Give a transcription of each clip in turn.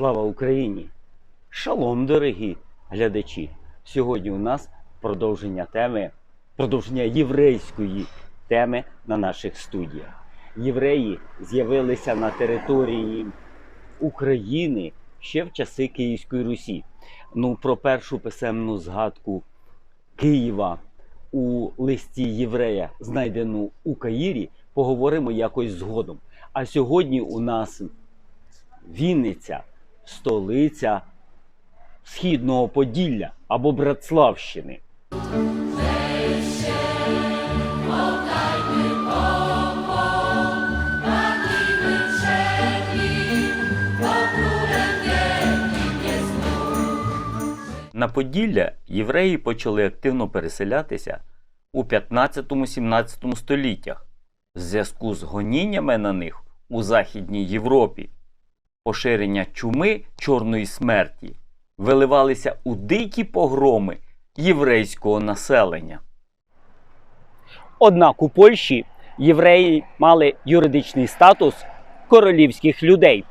Слава Україні! Шалом, дорогі глядачі! Сьогодні у нас продовження теми, продовження єврейської теми на наших студіях. Євреї з'явилися на території України ще в часи Київської Русі. Ну, про першу писемну згадку Києва у листі єврея, знайдену у Каїрі, поговоримо якось згодом. А сьогодні у нас Вінниця, столиця Східного Поділля або Братславщини. На Поділля євреї почали активно переселятися у 15-17 століттях в зв'язку з гоніннями на них у Західній Європі. Поширення чуми чорної смерті виливалися у дикі погроми єврейського населення. Однак у Польщі євреї мали юридичний статус королівських людей,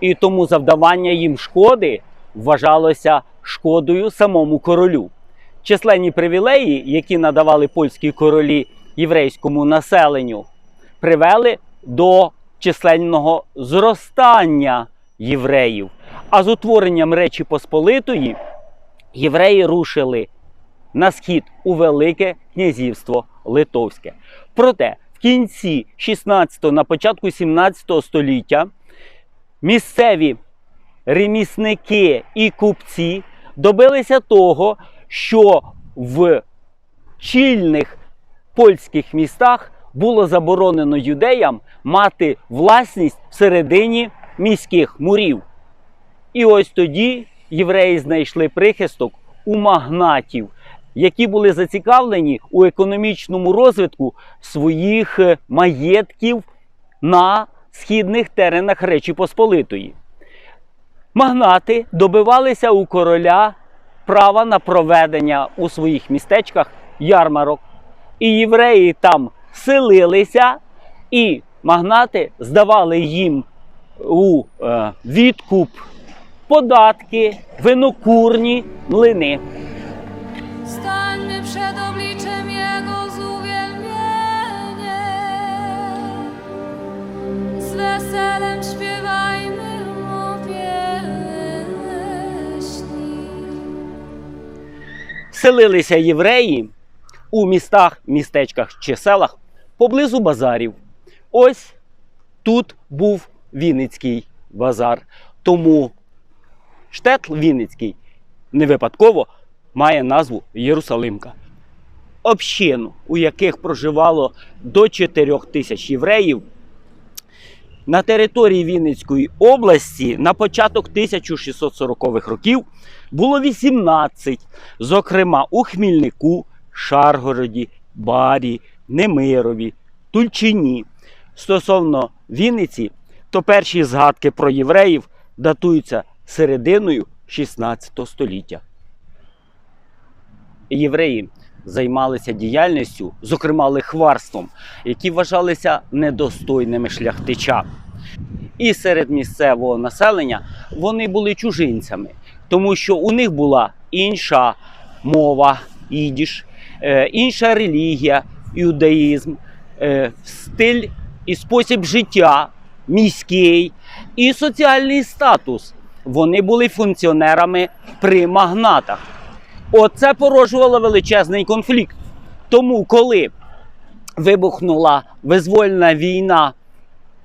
і тому завдавання їм шкоди вважалося шкодою самому королю. Численні привілеї, які надавали польські королі єврейському населенню, привели до численного зростання євреїв. А з утворенням Речі Посполитої євреї рушили на схід у Велике князівство Литовське. Проте в кінці 16-го, на початку 17 століття місцеві ремісники і купці добилися того, що в чільних польських містах було заборонено юдеям мати власність всередині міських мурів. І ось тоді євреї знайшли прихисток у магнатів, які були зацікавлені у економічному розвитку своїх е, маєтків на східних теренах Речі Посполитої. Магнати добивалися у короля права на проведення у своїх містечках ярмарок. І євреї там селилися, і магнати здавали їм у е, відкуп податки, винокурні, млини. Stańmy przed obliczem Jego z uwielbieniem. Z weselem śpiewajmy Mu pieśni. Селилися євреї у містах, містечках чи селах поблизу базарів. Ось тут був Вінницький базар. Тому штетл Вінницький не випадково має назву Єрусалимка. Общину, у яких проживало до 4 тисяч євреїв, на території Вінницької області на початок 1640-х років було 18, зокрема у Хмільнику, Шаргороді, Барі, Немирові, Тульчині. Стосовно Вінниці, то перші згадки про євреїв датуються серединою 16 століття. Євреї займалися діяльністю, зокрема лихварством, які вважалися недостойними шляхтича. І серед місцевого населення вони були чужинцями, тому що у них була інша мова, ідіш, е, інша релігія, іудаїзм, е, стиль і спосіб життя міський і соціальний статус. Вони були функціонерами при магнатах. Оце породжувало величезний конфлікт. Тому, коли вибухнула визвольна війна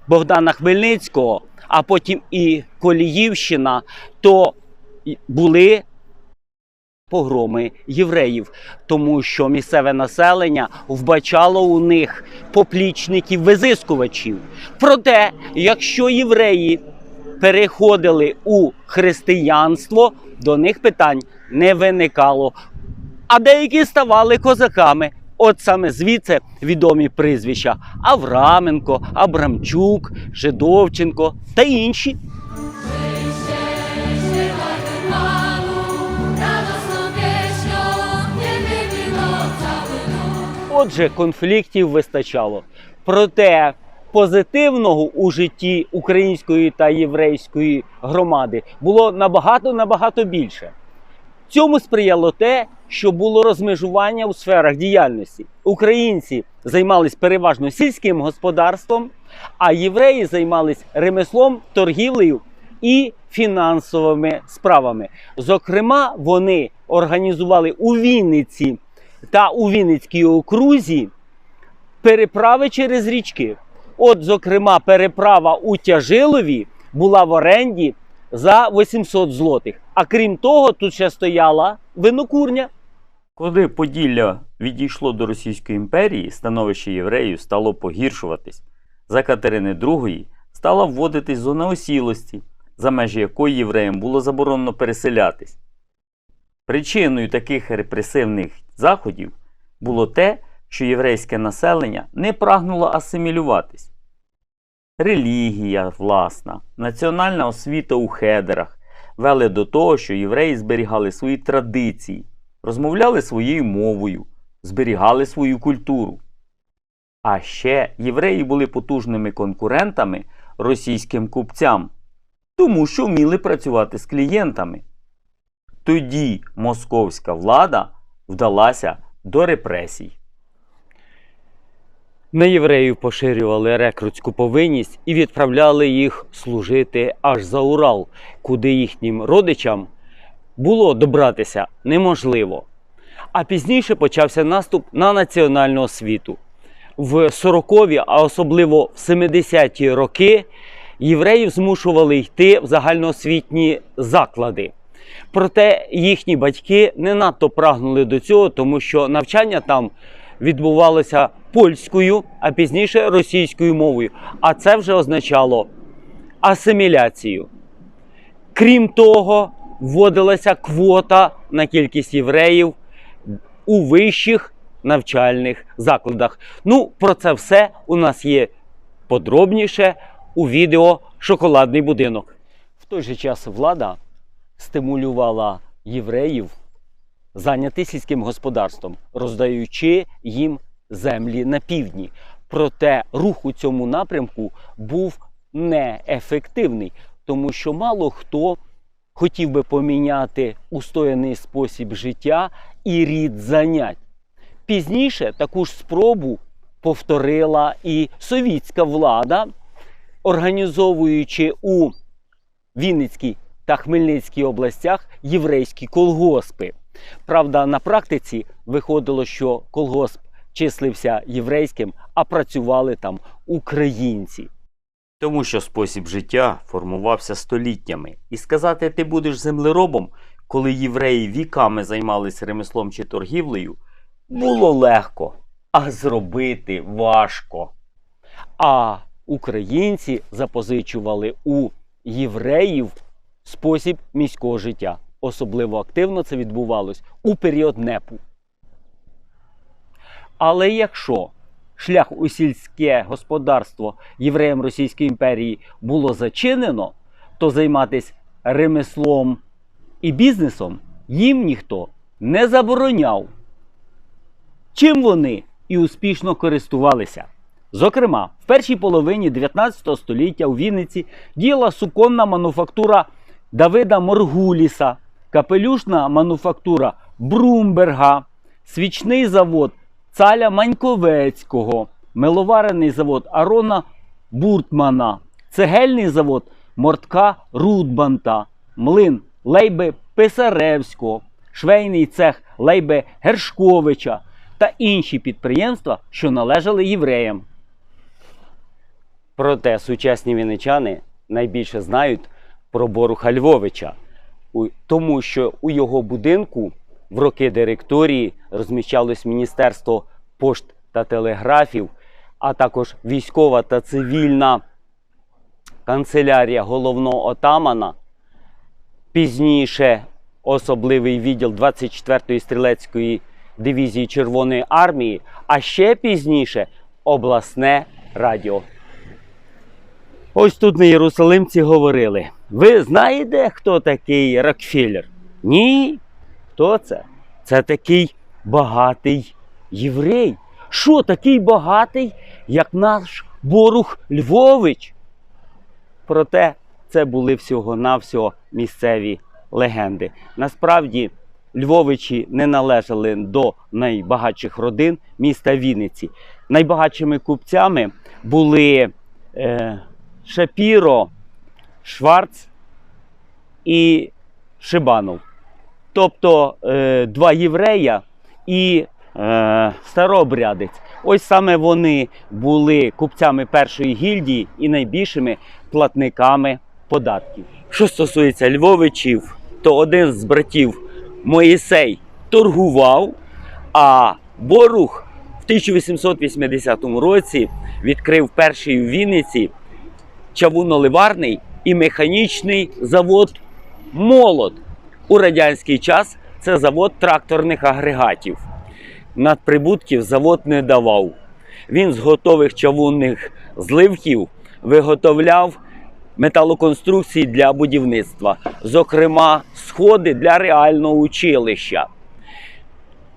Богдана Хмельницького, а потім і Коліївщина, то були погроми євреїв, тому що місцеве населення вбачало у них поплічників-визискувачів. Проте, якщо євреї переходили у християнство, до них питань не виникало. А деякі ставали козаками. От саме звідси відомі прізвища Авраменко, Абрамчук, Жидовченко та інші. Отже, конфліктів вистачало. Проте позитивного у житті української та єврейської громади було набагато набагато більше. Цьому сприяло те, що було розмежування у сферах діяльності. Українці займались переважно сільським господарством, а євреї займались ремеслом, торгівлею і фінансовими справами. Зокрема, вони організували у Вінниці та у Вінницькій окрузі переправи через річки. От, зокрема, переправа у Тяжилові була в оренді за 800 злотих. А крім того, тут ще стояла винокурня. Коли Поділля відійшло до Російської імперії, становище євреїв стало погіршуватись. За Катерини II стала вводитись зона осілості, за межі якої євреям було заборонено переселятись. Причиною таких репресивних заходів було те, що єврейське населення не прагнуло асимілюватись. Релігія власна, національна освіта у хедерах вели до того, що євреї зберігали свої традиції, розмовляли своєю мовою, зберігали свою культуру. А ще євреї були потужними конкурентами російським купцям, тому що вміли працювати з клієнтами. Тоді московська влада вдалася до репресій. На євреїв поширювали рекрутську повинність і відправляли їх служити аж за Урал, куди їхнім родичам було добратися неможливо. А пізніше почався наступ на національну освіту. В 40-ві, а особливо в 70-ті роки, євреїв змушували йти в загальноосвітні заклади. Проте їхні батьки не надто прагнули до цього, тому що навчання там відбувалося польською, а пізніше російською мовою. А це вже означало асиміляцію. Крім того, вводилася квота на кількість євреїв у вищих навчальних закладах. Ну, про це все у нас є подробніше у відео Шоколадний будинок. В той же час влада стимулювала євреїв зайняти сільським господарством, роздаючи їм землі на півдні. Проте рух у цьому напрямку був неефективний, тому що мало хто хотів би поміняти устояний спосіб життя і рід занять. Пізніше таку ж спробу повторила і совітська влада, організовуючи у Вінницькій та Хмельницькій областях єврейські колгоспи. Правда, на практиці виходило, що колгосп числився єврейським, а працювали там українці. Тому що спосіб життя формувався століттями. І сказати, ти будеш землеробом, коли євреї віками займалися ремеслом чи торгівлею, було легко, а зробити важко. А українці запозичували у євреїв спосіб міського життя. Особливо активно це відбувалось у період непу. Але якщо шлях у сільське господарство євреям Російської імперії було зачинено, то займатися ремеслом і бізнесом їм ніхто не забороняв. Чим вони і успішно користувалися. Зокрема, в першій половині 19 століття у Вінниці діяла суконна мануфактура Давида Моргуліса, капелюшна мануфактура Брумберга, свічний завод Цаля Маньковецького, миловарений завод Арона Буртмана, цегельний завод Мортка Рудбанта, млин Лейби Писаревського, швейний цех Лейби Гершковича та інші підприємства, що належали євреям. Проте сучасні вінничани найбільше знають про Боруха Львовича, тому що у його будинку в роки директорії розміщалось Міністерство пошт та телеграфів, а також військова та цивільна канцелярія головного отамана. Пізніше особливий відділ 24-ї стрілецької дивізії Червоної армії, а ще пізніше обласне радіо. Ось тут на Єрусалимці говорили: ви знаєте, хто такий Рокфеллер? Ні. Хто це? Це такий багатий єврей. Що такий багатий, як наш Борух Львович. Проте це були всього-навсього місцеві легенди. Насправді, Львовичі не належали до найбагатших родин міста Вінниці. Найбагатшими купцями були е, Шапіро, Шварц і Шибанов. Тобто е, два єврея і е, старообрядець. Ось саме вони були купцями першої гільдії і найбільшими платниками податків. Що стосується Львовичів, то один з братів Моїсей торгував, а Борух в 1880 році відкрив перший у Вінниці чавуноливарний і механічний завод Молот. У радянський час це завод тракторних агрегатів. Надприбутків завод не давав. Він з готових чавунних зливків виготовляв металоконструкції для будівництва, зокрема, сходи для реального училища.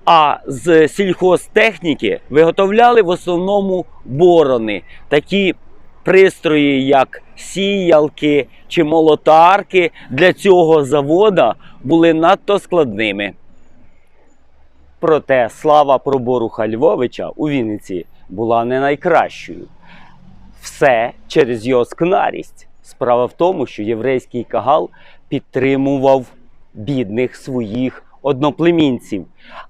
А з сільхозтехніки виготовляли в основному борони, такі пристрої, як сіялки чи молотарки для цього завода були надто складними. Проте слава про Боруха Львовича у Вінниці була не найкращою. Все через його скнарість. Справа в тому, що єврейський кагал підтримував бідних своїх одноплемінців.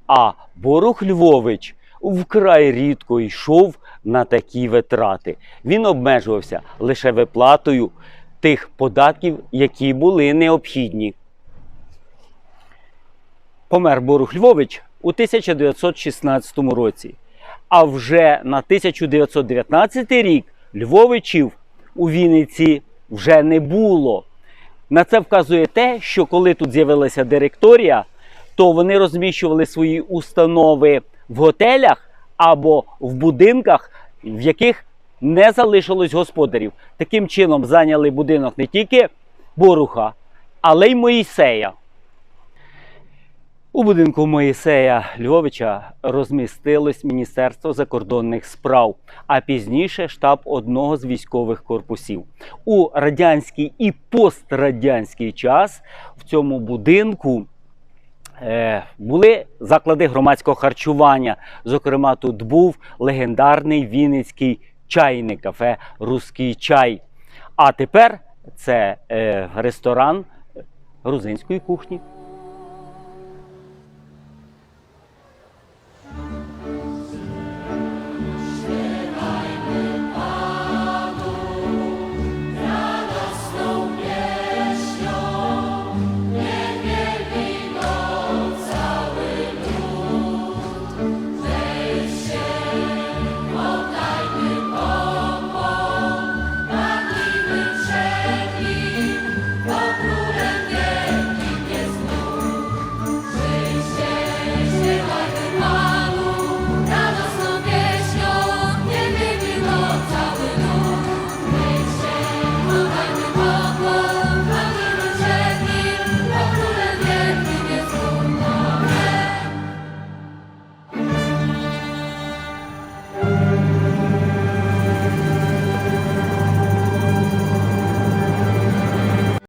А Борух Львович вкрай рідко йшов на такі витрати. Він обмежувався лише виплатою тих податків, які були необхідні. Помер Борух Львович у 1916 році. А вже на 1919 рік Львовичів у Вінниці вже не було. На це вказує те, що коли тут з'явилася директорія, то вони розміщували свої установи в готелях або в будинках, в яких не залишилось господарів. Таким чином зайняли будинок не тільки Боруха, але й Моїсея. У будинку Моїсея Львовича розмістилось Міністерство закордонних справ, а пізніше штаб одного з військових корпусів. У радянський і пострадянський час в цьому будинку були заклади громадського харчування. Зокрема, тут був легендарний вінницький чайний кафе Руський чай. А тепер це е, ресторан грузинської кухні.